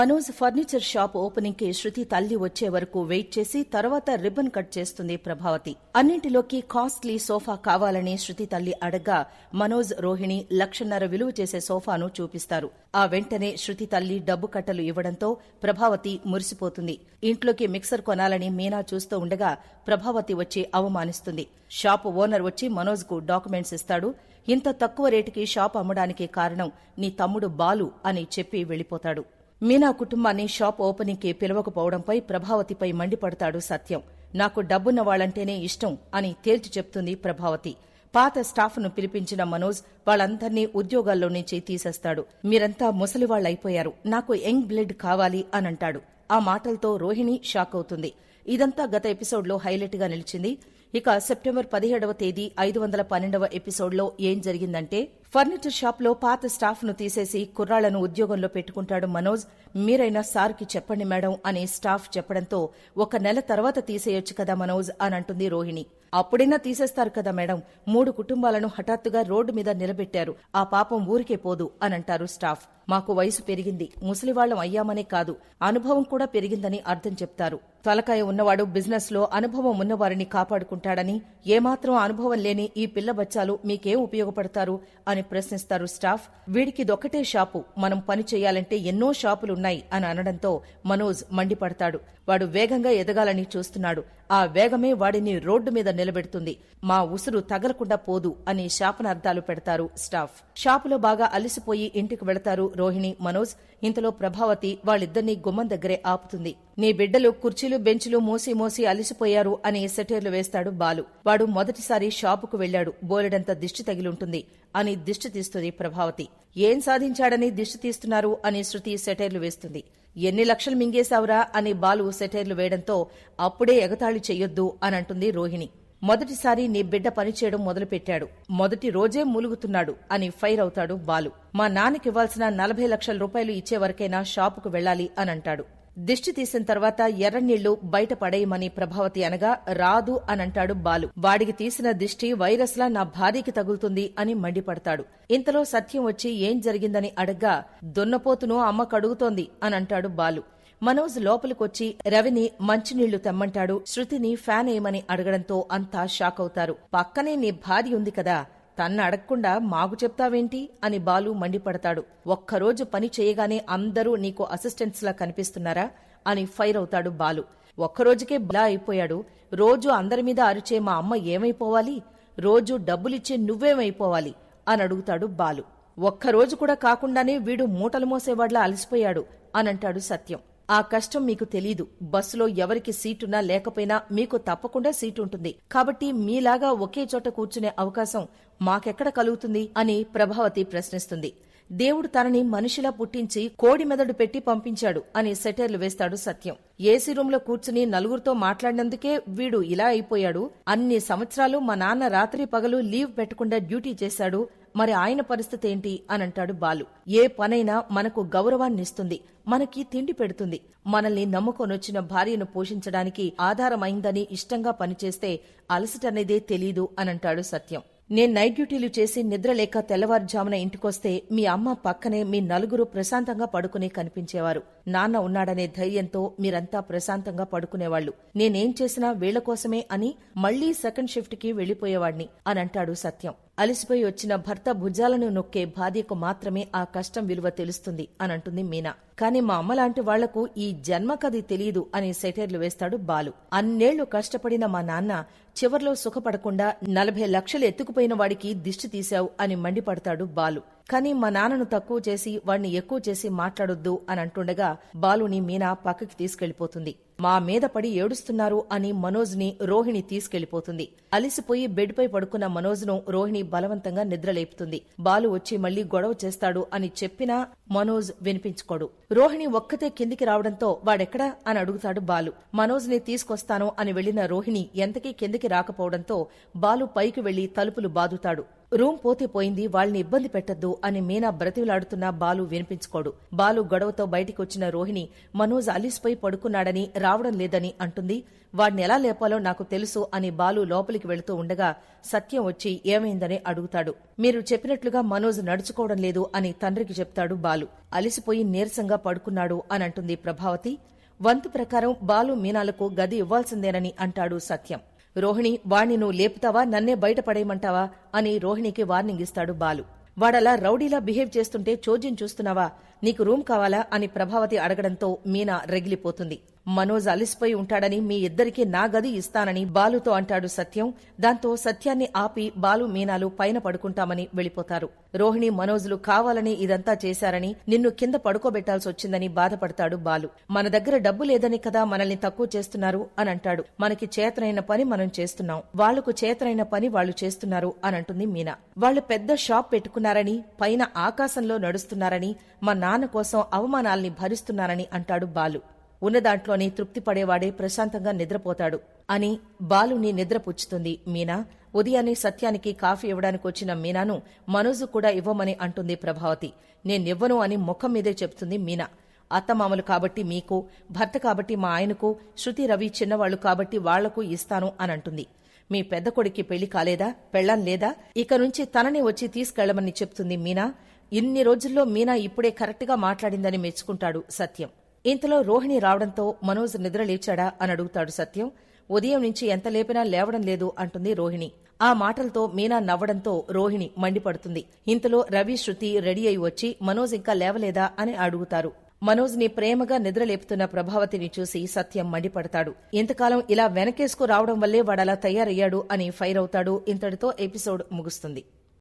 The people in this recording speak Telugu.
మనోజ్ ఫర్నిచర్ షాప్ ఓపెనింగ్కి శృతి తల్లి వచ్చే వరకు వెయిట్ చేసి తర్వాత రిబ్బన్ కట్ చేస్తుంది ప్రభావతి. అన్నింటిలోకి కాస్ట్లీ సోఫా కావాలని శృతి తల్లి అడగ్గా మనోజ్ రోహిణి లక్షన్నర విలువ చేసే సోఫాను చూపిస్తారు. ఆ వెంటనే శృతి తల్లి డబ్బు కట్టలు ఇవ్వడంతో ప్రభావతి మురిసిపోతుంది. ఇంట్లోకి మిక్సర్ కొనాలని మీనా చూస్తూ ఉండగా ప్రభావతి వచ్చి అవమానిస్తుంది. షాప్ ఓనర్ వచ్చి మనోజ్కు డాక్యుమెంట్స్ ఇస్తాడు. ఇంత తక్కువ రేటుకి షాప్ అమ్మడానికి కారణం నీ తమ్ముడు బాలు అని చెప్పి వెళ్ళిపోతాడు మీనా కుటుంబాన్ని షాప్ ఓపెనింగ్కి పిలవకపోవడంపై ప్రభావతిపై మండిపడతాడు సత్యం. నాకు డబ్బున్న వాళ్ళంటేనే ఇష్టం అని తేల్చి చెప్తుంది ప్రభావతి. పాత స్టాఫ్ను పిలిపించిన మనోజ్ వాళ్ళందర్నీ ఉద్యోగాల్లో నుంచి తీసేస్తాడు. మీరంతా ముసలివాళ్ళైపోయారు నాకు యంగ్ బ్లడ్ కావాలి అనంటాడు. ఆ మాటలతో రోహిణి షాక్ అవుతుంది. ఇదంతా గత ఎపిసోడ్లో హైలైట్గా నిలిచింది. ఇక సెప్టెంబర్ పదిహేడవ తేదీ ఐదు వందల పన్నెండవ ఎపిసోడ్లో ఏం జరిగిందంటే ఫర్నిచర్ షాప్లో పాత స్టాఫ్ను తీసేసి కుర్రాళ్ళను ఉద్యోగంలో పెట్టుకుంటాడు మనోజ్. మీరైనా సార్కి చెప్పండి మేడం అని స్టాఫ్ చెప్పడంతో ఒక నెల తర్వాత తీసేయొచ్చు కదా మనోజ్ అని అంటుంది రోహిణి. అప్పుడైనా తీసేస్తారు కదా మేడం. మూడు కుటుంబాలను హఠాత్తుగా రోడ్డు మీద నిలబెట్టారు. ఆ పాపం ఊరికే పోదు అనంటారు స్టాఫ్. మాకు వయసు పెరిగింది. ముసలివాళ్ళం అయ్యామనే కాదు. అనుభవం కూడా పెరిగిందని అర్థం చెప్తారు. తలకాయ ఉన్నవాడు బిజినెస్లో అనుభవం ఉన్నవారిని కాపాడుకుంటాడని ఏమాత్రం అనుభవం లేని ఈ పిల్ల బచ్చాలు మీకేం ఉపయోగపడతారు అని ప్రశ్నిస్తారు స్టాఫ్. వీడికిదొక్కటే షాపు మనం పని చేయాలంటే ఎన్నో షాపులున్నాయి అని అనడంతో మనోజ్ మండిపడతాడు. వాడు వేగంగా ఎదగాలని చూస్తున్నాడు. ఆ వేగమే వాడిని రోడ్డు మీద నిలబెడుతుంది. మా ఉసురు తగలకుండా పోదు అని శాపనార్థాలు పెడతారు స్టాఫ్. షాపులో బాగా అలసిపోయి ఇంటికి వెళతారు రోహిణి మనోజ్. ఇంతలో ప్రభావతి వాళ్ళిద్దరినీ గుమ్మం దగ్గరే ఆపుతుంది. నీ బిడ్డలు కుర్చీలు బెంచులు మోసి మోసి అలిసిపోయారు అని సెటైర్లు వేస్తాడు బాలు. వాడు మొదటిసారి షాపుకు వెళ్ళాడు బోలెడంత దిష్టి తగిలుంటుంది అని దిష్టి తీస్తుంది ప్రభావతి. ఏం సాధించాడని దిష్టి తీస్తున్నారు అని శృతి సెటైర్లు వేస్తుంది. ఎన్ని లక్షలు మింగేశావురా అని బాలు సెటైర్లు వేయడంతో అప్పుడే ఎగతాళి చెయ్యొద్దు అని అంటుంది రోహిణి. మొదటిసారి నీ బిడ్డ పనిచేయడం మొదలుపెట్టాడు. మొదటి రోజే మూలుగుతున్నాడు అని ఫైర్ అవుతాడు బాలు. మా నాన్నకివ్వాల్సిన నలభై లక్షల రూపాయలు ఇచ్చే వరకైనా షాపుకు వెళ్ళాలి అని అంటాడు దిష్టి తీసిన తర్వాత ఎర్రనీళ్ళు బయట పడేయమని ప్రభావతి అనగా రాదు అనంటాడు బాలు. వాడికి తీసిన దిష్టి వైరస్లా నా భార్యకి తగులుతుంది అని మండిపడతాడు. ఇంతలో సత్యం వచ్చి ఏం జరిగిందని అడగ్గా దున్నపోతును అమ్మ కడుగుతోంది అనంటాడు బాలు. మనోజ్ లోపలికొచ్చి రవిని మంచినీళ్ళు తెమ్మంటాడు శృతిని ఫ్యాన్ వేయమని అడగడంతో అంతా షాక్ అవుతారు పక్కనే నీ భార్య ఉంది కదా తన్ను అడగకుండా మాకు చెప్తావేంటి? అని బాలు మండిపడతాడు. ఒక్కరోజు పని చేయగానే అందరూ నీకు అసిస్టెంట్స్లా కనిపిస్తున్నారా? అని ఫైర్ అవుతాడు బాలు. ఒక్కరోజుకే బ్లా అయిపోయాడు. రోజు అందరి మీద అరిచే మా అమ్మ ఏమైపోవాలి? రోజు డబ్బులిచ్చే నువ్వేమైపోవాలి? అని అడుగుతాడు బాలు. ఒక్కరోజు కూడా కాకుండానే వీడు మూటలు మోసేవాడ్లా అలసిపోయాడు. అనంటాడు సత్యం. ఆ కష్టం మీకు తెలీదు. బస్సులో ఎవరికి సీటున్నా లేకపోయినా మీకు తప్పకుండా సీటు ఉంటుంది కాబట్టి మీలాగా ఒకే చోట కూర్చునే అవకాశం మాకెక్కడ కలుగుతుంది అని ప్రభావతి ప్రశ్నిస్తుంది. దేవుడు తనని మనిషిలా పుట్టించి కోడి మెదడు పెట్టి పంపించాడు అని సెటైర్లు వేస్తాడు సత్యం. ఏసీ రూంలో కూర్చుని నలుగురితో మాట్లాడినందుకే వీడు ఇలా అయిపోయాడు. అన్ని సంవత్సరాలు మా నాన్న రాత్రి పగలు లీవ్ పెట్టకుండా డ్యూటీ చేశాడు. మరి ఆయన పరిస్థితి ఏంటి అని అంటాడు బాలు. ఏ పనైనా మనకు గౌరవాన్నిస్తుంది మనకి తిండి పెడుతుంది. మనల్ని నమ్ముకొనొచ్చిన భార్యను పోషించడానికి ఆధారమైందని ఇష్టంగా పనిచేస్తే అలసటనేదే తెలీదు అనంటాడు సత్యం. నేను నైట్ డ్యూటీలు చేసి నిద్రలేక తెల్లవారుజామున ఇంటికొస్తే మీ అమ్మ పక్కనే మీ నలుగురు ప్రశాంతంగా పడుకునే కనిపించేవారు. నాన్న ఉన్నాడనే ధైర్యంతో మీరంతా ప్రశాంతంగా పడుకునేవాళ్ళు నేనేం చేసినా వీళ్ళ కోసమే అని మళ్ళీ సెకండ్ షిఫ్ట్కి వెళ్ళిపోయేవాణ్ణి అనంటాడు సత్యం. అలిసిపోయి వచ్చిన భర్త భుజాలను నొక్కే భార్యకు మాత్రమే ఆ కష్టం విలువ తెలుస్తుంది అనంటుంది మీనా. కాని మా అమ్మలాంటి వాళ్ళకు ఈ జన్మకది తెలియదు అని సెటైర్లు వేస్తాడు బాలు. అన్నేళ్ళు కష్టపడిన మా నాన్న చివర్లో సుఖపడకుండా నలభై లక్షలు ఎత్తుకుపోయిన వాడికి దిష్టి తీశావు అని మండిపడతాడు బాలు. కాని మా నాన్నను తక్కువ చేసి వాణ్ణి ఎక్కువ చేసి మాట్లాడొద్దు అని అంటుండగా బాలుని మీనా పక్కకి తీసుకెళ్ళిపోతుంది. మా మీద పడి ఏడుస్తున్నారు అని మనోజ్ని రోహిణి తీసుకెళ్ళిపోతుంది అలిసిపోయి బెడ్పై పడుకున్న మనోజ్ను రోహిణి బలవంతంగా నిద్రలేపుతుంది. బాలు వచ్చి మళ్ళీ గొడవ చేస్తాడు అని చెప్పినా మనోజ్ వినిపించుకోడు. రోహిణి ఒక్కతే కిందికి రావడంతో వాడెక్కడా అని అడుగుతాడు బాలు. మనోజ్ని తీసుకొస్తాను అని వెళ్ళిన రోహిణి ఎంతకీ కిందికి రాకపోవడంతో బాలు పైకి వెళ్ళి తలుపులు బాదుతాడు. రూమ్ పోతే పోయింది వాళ్ళని ఇబ్బంది పెట్టద్దు అని మీనా బ్రతిలాడుతున్న బాలు వినిపించుకోడు. బాలు గొడవతో బయటికొచ్చిన రోహిణి మనోజ్ అలిసిపోయి పడుకున్నాడని రావడం లేదని అంటుంది. వాడిని ఎలా లేపాలో నాకు తెలుసు అని బాలు లోపలికి వెళుతూ ఉండగా సత్యం వచ్చి ఏమైందని అడుగుతాడు. మీరు చెప్పినట్లుగా మనోజ్ నడుచుకోవడం లేదు అని తండ్రికి చెప్తాడు బాలు. అలిసిపోయి నీరసంగా పడుకున్నాడు అని అంటుంది ప్రభావతి. వంతు ప్రకారం బాలు మీనాలకు గది ఇవ్వాల్సిందేనని అంటాడు సత్యం. రోహిణి వాణ్ణి నువ్వు లేపుతావా? నన్నే బయటపడేయమంటావా? అని రోహిణికి వార్నింగ్ ఇస్తాడు బాలు. వాడలా రౌడీలా బిహేవ్ చేస్తుంటే చోద్యం చూస్తున్నావా? నీకు రూమ్ కావాలా? అని ప్రభావతి అడగడంతో మీనా రగిలిపోతుంది. మనోజ్ అలిసిపోయి ఉంటాడని మీ ఇద్దరికీ నా గది ఇస్తానని బాలుతో అంటాడు సత్యం. దాంతో సత్యాన్ని ఆపి బాలు మీనాలు పైన పడుకుంటామని వెళ్ళిపోతారు. రోహిణి మనోజులు కావాలని ఇదంతా చేశారని నిన్ను కింద పడుకోబెట్టాల్సి వచ్చిందని బాధపడతాడు బాలు. మన దగ్గర డబ్బు లేదని కదా మనల్ని తక్కువ చేస్తున్నారు అని అంటాడు. మనకి చేతనైన పని మనం చేస్తున్నాం. వాళ్ళకు చేతనైన పని వాళ్ళు చేస్తున్నారు అని అంటుంది మీనా. వాళ్ళు పెద్ద షాప్ పెట్టుకున్నారని పైన ఆకాశంలో నడుస్తున్నారని మా నాన్న కోసం అవమానాల్ని భరిస్తున్నారని అంటాడు బాలు. ఉన్న దాంట్లోనే తృప్తి పడేవాడే ప్రశాంతంగా నిద్రపోతాడు. అని బాలుని నిద్రపుచ్చుతుంది మీనా ఉదయాన్నే సత్యానికి కాఫీ ఇవ్వడానికి వచ్చిన మీనాను మనోజు కూడా ఇవ్వమని అంటుంది ప్రభావతి. నేనివ్వను అని ముఖం మీదే చెప్తుంది మీనా. అత్తమామలు కాబట్టి మీకు భర్త కాబట్టి మా ఆయనకు శృతి రవి చిన్నవాళ్ళు కాబట్టి వాళ్ళకు ఇస్తాను అని అంటుంది. మీ పెద్ద కొడుక్కి పెళ్ళి కాలేదా పెళ్ళం లేదా? ఇక నుంచి తననే వచ్చి తీసుకెళ్ళమని చెప్తుంది మీనా. ఇన్ని రోజుల్లో మీనా ఇప్పుడే కరెక్ట్గా మాట్లాడిందని మెచ్చుకుంటాడు సత్యం. ఇంతలో రోహిణి రావడంతో మనోజ్ నిద్ర లేచాడా అని అడుగుతాడు సత్యం. ఉదయం నుంచి ఎంత లేపినా లేవడం లేదు అంటుంది రోహిణి. ఆ మాటలతో మీనా నవ్వడంతో రోహిణి మండిపడుతుంది. ఇంతలో రవి శృతి రెడీ అయి వచ్చి మనోజ్ ఇంకా లేవలేదా అని అడుగుతారు. మనోజ్ని ప్రేమగా నిద్రలేపుతున్న ప్రభావతిని చూసి సత్యం మండిపడతాడు. ఇంతకాలం ఇలా వెనకేసుకు రావడం వల్లే వాడలా తయారయ్యాడు అని ఫైర్ అవుతాడు. ఇంతటితో ఎపిసోడ్ ముగుస్తుంది.